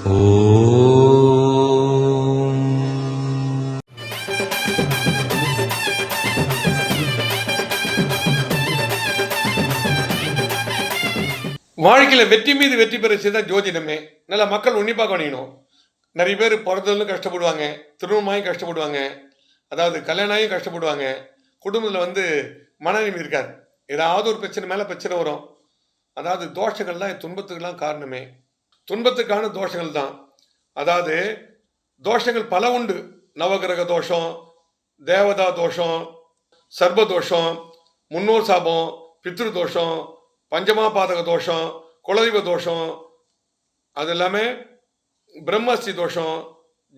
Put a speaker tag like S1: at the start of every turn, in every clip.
S1: வாழ்க்கையில் வெற்றி மீது வெற்றி பெற தான் ஜோதிடமே. நல்ல மக்கள் உன்னிப்பாக கவனிக்கணும். நிறைய பேர் பிறந்ததுலும் கஷ்டப்படுவாங்க திருமணமாயும் கஷ்டப்படுவாங்க அதாவது கல்யாணமாயும் கஷ்டப்படுவாங்க. குடும்பத்தில் வந்து மனநிலை இருக்காது. ஏதாவது ஒரு பிரச்சனை மேலே பிரச்சனை வரும். அதாவது தோஷங்கள்லாம் துன்பத்துக்கெல்லாம் காரணமே. துன்பத்துக்கான தோஷங்கள் தான். அதாவது தோஷங்கள் பல உண்டு. நவகிரக தோஷம் தேவதா தோஷம் சர்ப தோஷம் முன்னோர் சாபம் பித்ரு தோஷம் பஞ்சமாபாதக தோஷம் குலதெய்வ தோஷம் அது எல்லாமே பிரம்மஸ்தி தோஷம்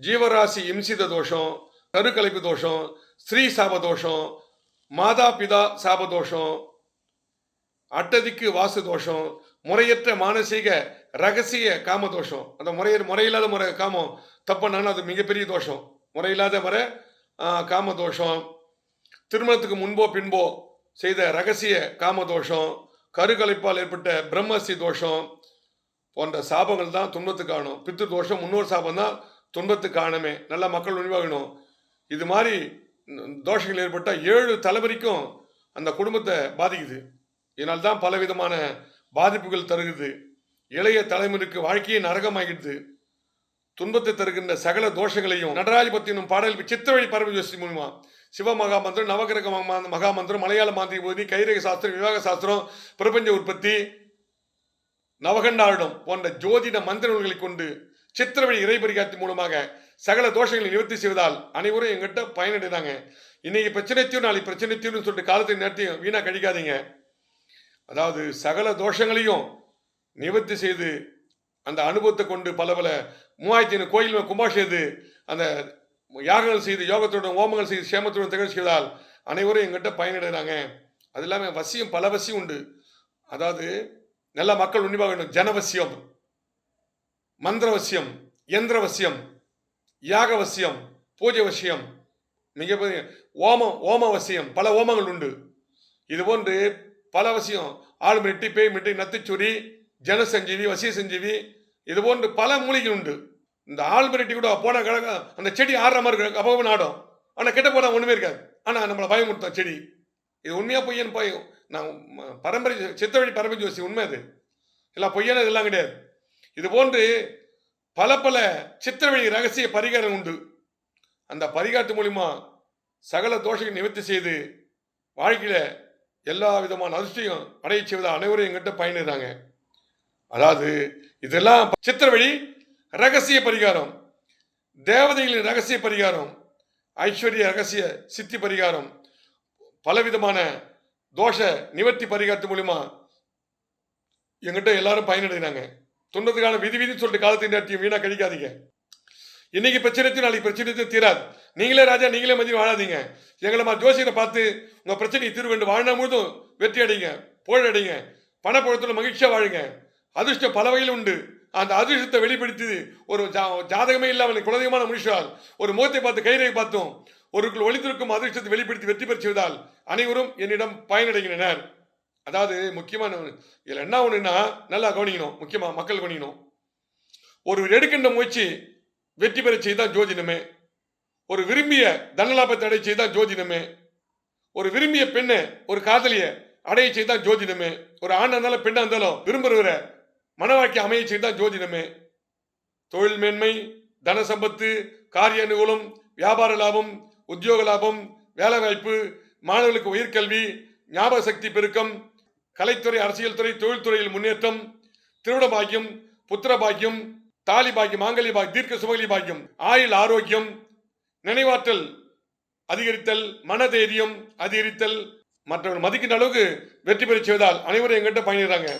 S1: ஜீவராசி இம்சித தோஷம் கருக்கலைப்பு தோஷம் ஸ்ரீ சாப தோஷம் மாதா பிதா சாப தோஷம் அட்டதிக்கு வாசு தோஷம் முறையற்ற மானசீக ரகசிய காம தோஷம் அந்த முறைய முறையில்லாத முறை காமம் தப்புனாலும் அது மிகப்பெரிய தோஷம். முறையில்லாத முறை காம தோஷம் திருமணத்துக்கு முன்போ பின்போ செய்த ரகசிய காம தோஷம் கருகலைப்பால் ஏற்பட்ட பிரம்மஸ்தி தோஷம் போன்ற சாபங்கள் தான் துன்பத்துக்கு காணும் பித்து தோஷம் முன்னோர் சாபம் தான் துன்பத்துக்கு காணமே நல்லா மக்கள் உணவாகணும் இது மாதிரி தோஷங்கள் ஏற்பட்டால் ஏழு தலைவரிக்கும் அந்த குடும்பத்தை பாதிக்குது. இதனால் தான் பலவிதமான பாதிப்புகள் தருகிறது இளைய தலைமுறைக்கு வாழ்க்கையை நரகமாகிடுது. துன்பத்தை தருகின்ற சகல தோஷங்களையும் நடராஜபத்தினும் பாடல் சித்திரவழி பரம யோசி மூலமா சிவ மகாமந்திரம் நவகிரக மகா- மகாமந்திரம் மலையாள மாந்திரி கைரக சாஸ்திரம் விவாக சாஸ்திரம் பிரபஞ்ச உற்பத்தி நவகண்டாரிடம் போன்ற ஜோதிட மந்திர நூல்களை கொண்டு சித்திரவழி இறைபரிகாத்தி மூலமாக சகல தோஷங்களை நிவர்த்தி செய்வதால் அனைவரும் எங்கிட்ட பயனடைதாங்க இன்னைக்கு பிரச்சனை தீரும் நாளைக்கு பிரச்சனை தீரும்னு சொல்லிட்டு காலத்தை நேரத்தையும் வீணாக கழிக்காதீங்க. அதாவது சகல தோஷங்களையும் நிவர்த்தி செய்து அந்த அனுபவத்தை கொண்டு பல பல மூவாயிரத்தி ஐநூறு கோயில் கும்பாஷ் செய்து அந்த யாகங்கள் செய்து யோகத்துடன் ஓமங்கள் செய்து சேமத்துடன் திகழ்ச்சி செய்தால் அனைவரும் எங்கிட்ட பயனடைகிறாங்க. அது இல்லாமல் வசியம் பல வசியம் உண்டு. அதாவது நல்ல மக்கள் உன்னிப்பாக வேண்டும் ஜனவசியம் மந்திரவசியம் யந்திரவசியம் யாகவசியம் பூஜை வசியம் மிகப்பெரிய ஓமம் ஓமவசியம் பல ஓமங்கள் உண்டு. இது போன்று பல வசியம். ஆள் மிட்டி பேய் மிட்டி நத்துச்சுரி ஜனசஞ்சீவி வசிய சஞ்சீவி இது போன்று பல மூலிகள் உண்டு. இந்த ஆள் கூட போன கிழக்க அந்த செடி ஆடுற மாதிரி இருக்கு அப்பவும் ஆடும் ஆனால் கிட்ட போனால் ஒன்றுமே இருக்காது. ஆனால் நம்மளை பயமுறுத்தோம் செடி. இது உண்மையாக பொய்யன்னு போய் நான் பரம்பரை சித்தவழி பரம்பரை ஜோசி உண்மை அது. எல்லாம் பொய்யான இதெல்லாம் கிடையாது. இது போன்று பல பல சித்திரவழி ரகசிய பரிகாரம் உண்டு. அந்த பரிகாரத்து மூலிமா சகல தோஷங்களை நிவர்த்தி செய்து வாழ்க்கையில் எல்லா விதமான அதிர்ஷ்டையும் அடைய செய்வதால் அனைவரும் எங்கிட்ட பயணிறாங்க அதாவது இதெல்லாம் சித்திரவழி ரகசிய பரிகாரம். தேவதைகளின் ரகசிய பரிகாரம் ஐஸ்வர்ய ரகசிய சித்தி பரிகாரம் பலவிதமான தோஷ நிவர்த்தி பரிகாரத்து மூலிமா எங்கிட்ட எல்லாரும் பயனடைகிறாங்க. துன்பத்துக்கான விதி விதி சொல்லிட்டு காலத்தின் நேரத்தையும் வீணா கழிக்காதீங்க. இன்னைக்கு பிரச்சனைத்தையும் நாளைக்கு பிரச்சனைத்தையும் தீராது. நீங்களே ராஜா நீங்களே மதியம் வாழாதீங்க. எங்களை மாதிரி ஜோசியரை பார்த்து உங்கள் பிரச்சனையை தீர்வு கண்டு வாழ்நாள் முழுதும் வெற்றி அடைங்க புகழ் அடைங்க பணப்பழத்தில் மகிழ்ச்சியா வாழுங்க. அதிர்ஷ்டம் பல வகையில் உண்டு. அந்த அதிர்ஷ்டத்தை வெளிப்படுத்தி ஒரு ஜா ஜாதகமே இல்லாமல் குலதெய்வமான மனுஷால் ஒரு முகத்தை பார்த்து கைரேகை பார்த்தோம் ஒருக்குள் ஒளிந்திருக்கும் அதிர்ஷ்டத்தை வெளிப்படுத்தி வெற்றி பெற்று அனைவரும் என்னிடம் பயனடைகின்றனர். அதாவது முக்கியமான இதில் என்ன ஒன்றுன்னா நல்லா கவனிக்கணும். முக்கியமாக மக்கள் கவனிக்கணும். ஒரு எடுக்கின்ற முயற்சி வெற்றி பெற செய்தால் ஜோதிடமே. ஒரு விரும்பிய தனலாபத்தை அடைய செய்தால் ஜோதிடமே. ஒரு விரும்பிய பெண்ணை ஒரு காதலியை அடைய செய்தால் ஜோதிடமே. ஒரு ஆண் இருந்தாலும் பெண்ணாக இருந்தாலும் விரும்புகிறவரை மனவாக்கி அமைய செய்தால் ஜோதிடமே. தொழில் மேன்மை தன சம்பத்து காரிய அனுகூலம் வியாபார லாபம் உத்தியோக லாபம் வேலை வாய்ப்பு மாணவர்களுக்கு உயர்கல்வி ஞாபக சக்தி பெருக்கம் கலைத்துறை அரசியல் துறை தொழில்துறையில் முன்னேற்றம் திருவிட பாக்கியம் புத்திர பாக்கியம் தாலி பாக்கியம் மாங்கல்ய பாக்கியம் தீர்க்க சுமகலி பாக்கியம் ஆயுள் ஆரோக்கியம் நினைவாற்றல் அதிகரித்தல் மனதைரியம் அதிகரித்தல் மற்றவர்கள் மதிக்கின்ற அளவுக்கு வெற்றி பெறச் செய்வதால் அனைவரும் எங்கிட்ட பயணிடுறாங்க